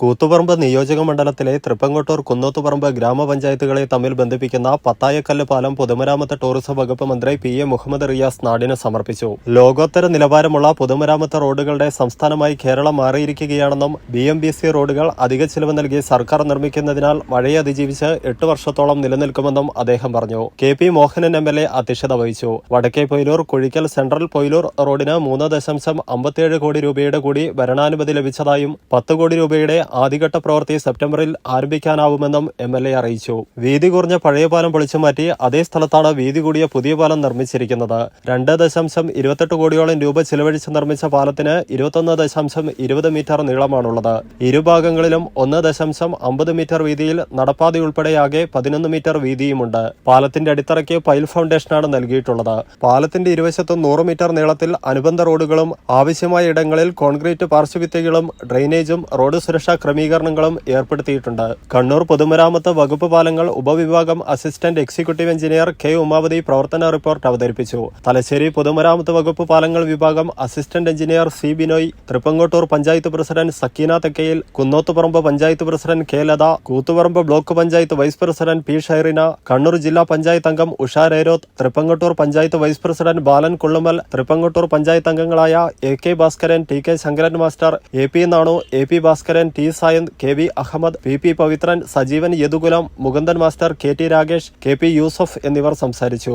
കൂത്തുപറമ്പ് നിയോജക മണ്ഡലത്തിലെ തൃപ്പങ്കോട്ടൂർ കുന്നോത്തുപറമ്പ് ഗ്രാമപഞ്ചായത്തുകളെ തമ്മിൽ ബന്ധിപ്പിക്കുന്ന പത്തായക്കല്ല് പാലം പൊതുമരാമത്ത് ടൂറിസം വകുപ്പ് മന്ത്രി പി എ മുഹമ്മദ് റിയാസ് നാടിന് സമർപ്പിച്ചു. ലോകോത്തര നിലവാരമുള്ള പൊതുമരാമത്ത് റോഡുകളുടെ സംസ്ഥാനമായി കേരളം മാറിയിരിക്കുകയാണെന്നും ബി എം ബി സി റോഡുകൾ അധിക ചിലവ് നൽകി സർക്കാർ നിർമ്മിക്കുന്നതിനാൽ മഴയെ അതിജീവിച്ച് എട്ട് വർഷത്തോളം നിലനിൽക്കുമെന്നും അദ്ദേഹം പറഞ്ഞു. K P Mohanan M L A അധ്യക്ഷത വഹിച്ചു. വടക്കേ പൊയിലൂർ കുഴിക്കൽ സെൻട്രൽ പൊയിലൂർ റോഡിന് മൂന്ന് ദശാംശം അമ്പത്തിയേഴ് കോടി രൂപയുടെ കൂടി ഭരണാനുമതി ലഭിച്ചതായും പത്ത് കോടി രൂപയുടെ ആദ്യഘട്ട പ്രവൃത്തി സെപ്റ്റംബറിൽ ആരംഭിക്കാനാവുമെന്നും എം എൽ എ അറിയിച്ചു. വീതി കുറഞ്ഞ പഴയ പാലം പൊളിച്ചു മാറ്റി അതേ സ്ഥലത്താണ് വീതി കൂടിയ പുതിയ പാലം നിർമ്മിച്ചിരിക്കുന്നത്. രണ്ട് ദശാംശം ഇരുപത്തെട്ട് കോടിയോളം രൂപ ചിലവഴിച്ച് നിർമ്മിച്ച പാലത്തിന് ഇരുപത്തൊന്ന് ദശാംശം ഇരുപത് മീറ്റർ നീളമാണുള്ളത്. ഇരുഭാഗങ്ങളിലും ഒന്ന് ദശാംശം അമ്പത് മീറ്റർ വീതിയിൽ നടപ്പാത ഉൾപ്പെടെയാകെ പതിനൊന്ന് മീറ്റർ വീതിയുമുണ്ട്. പാലത്തിന്റെ അടിത്തറയ്ക്ക് പൈൽ ഫൗണ്ടേഷനാണ് നൽകിയിട്ടുള്ളത്. പാലത്തിന്റെ ഇരുവശത്തും നൂറ് മീറ്റർ നീളത്തിൽ അനുബന്ധ റോഡുകളും ആവശ്യമായ ഇടങ്ങളിൽ കോൺക്രീറ്റ് പാർശ്വഭിത്തികളും ഡ്രെയിനേജും റോഡ് സുരക്ഷാ ക്രമീകരണങ്ങളും ഏർപ്പെടുത്തിയിട്ടുണ്ട്. കണ്ണൂർ പൊതുമരാമത്ത് വകുപ്പ് പാലങ്ങൾ ഉപവിഭാഗം assistant executive engineer K Umavathi പ്രവർത്തന റിപ്പോർട്ട് അവതരിപ്പിച്ചു. തലശ്ശേരി പൊതുമരാമത്ത് വകുപ്പ് പാലങ്ങൾ വിഭാഗം assistant engineer C Binoy Thrippangottur panchayat president Sakeena Thekkayil Kunnothuparamba panchayat president K Latha Koothuparamba block panchayat vice president P Shairina Kannur ജില്ലാ പഞ്ചായത്ത് അംഗം ഉഷാ രേരോത്ത് തൃപ്പങ്കോട്ടൂർ പഞ്ചായത്ത് വൈസ് പ്രസിഡന്റ് ബാലൻ കുള്ളുമൽ തൃപ്പങ്കോട്ടൂർ പഞ്ചായത്ത് അംഗങ്ങളായ A K Bhaskaran T K Shankaran master A P Nanu A P Bhaskaran T Sayanth K V Ahammed P P Pavithran Sajeevan Yadukulam Mukundan master K T Ragesh K P Yusuf എന്നിവർ സംസാരിച്ചു.